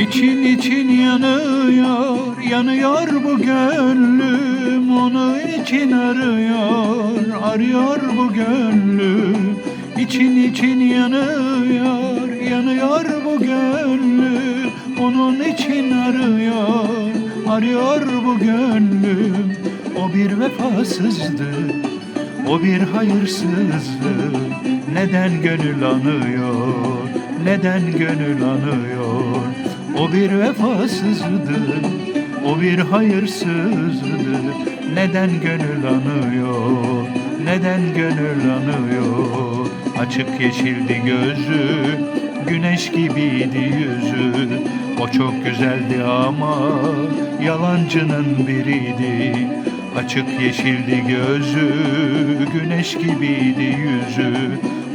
için için yanıyor, yanıyor bu gönlüm Onu için arıyor, arıyor bu gönlüm. İçin için yanıyor, yanıyor bu gönlüm Onun için arıyor, arıyor bu gönlüm. O bir vefasızdı, o bir hayırsızdı Neden gönül anıyor, neden gönül anıyor O bir vefasızdı, o bir hayırsızdı Neden gönül anıyor, neden gönül anıyor? Açık yeşildi gözü, güneş gibiydi yüzü. O çok güzeldi ama yalancının biriydi. Açık yeşildi gözü, güneş gibiydi yüzü.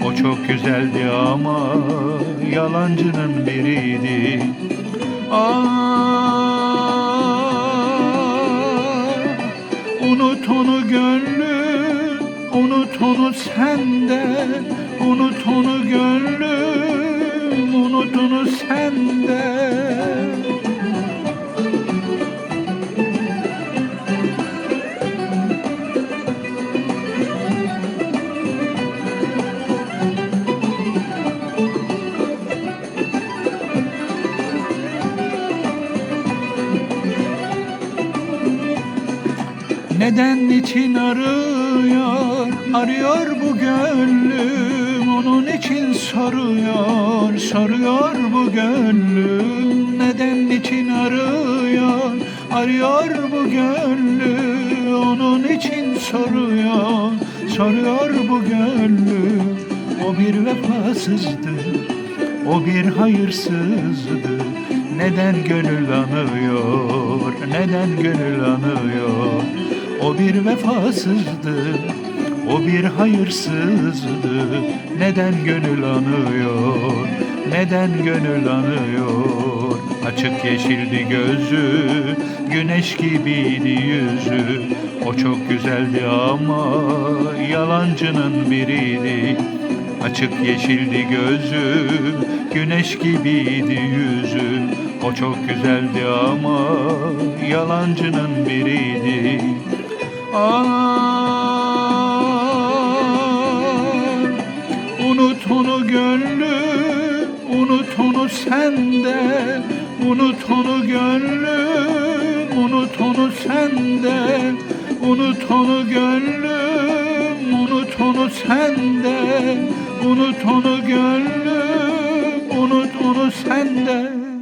O çok güzeldi ama yalancının biriydi Ah, unut onu gönlüm, unut onu sende. Unut onu gönlüm, unut onu sende Neden için arıyor, arıyor bu gönlüm Onun için soruyor, soruyor bu gönlüm Neden için arıyor, arıyor bu gönlüm Onun için soruyor, soruyor bu gönlüm O bir vefasızdı, o bir hayırsızdı Neden gönül anıyor, neden gönül anıyor O bir vefasızdı, o bir hayırsızdı. Neden gönül anıyor, neden gönül anıyor? Açık yeşildi gözü, güneş gibiydi yüzü. O çok güzeldi ama yalancının biriydi. Açık yeşildi gözü, güneş gibiydi yüzü. O çok güzeldi ama yalancının biriydi Ah, unut onu gönlüm, unut onu sende. Unut onu gönlüm, unut onu sende. Unut onu gönlüm, unut onu sende. Unut onu gönlüm, unut onu sende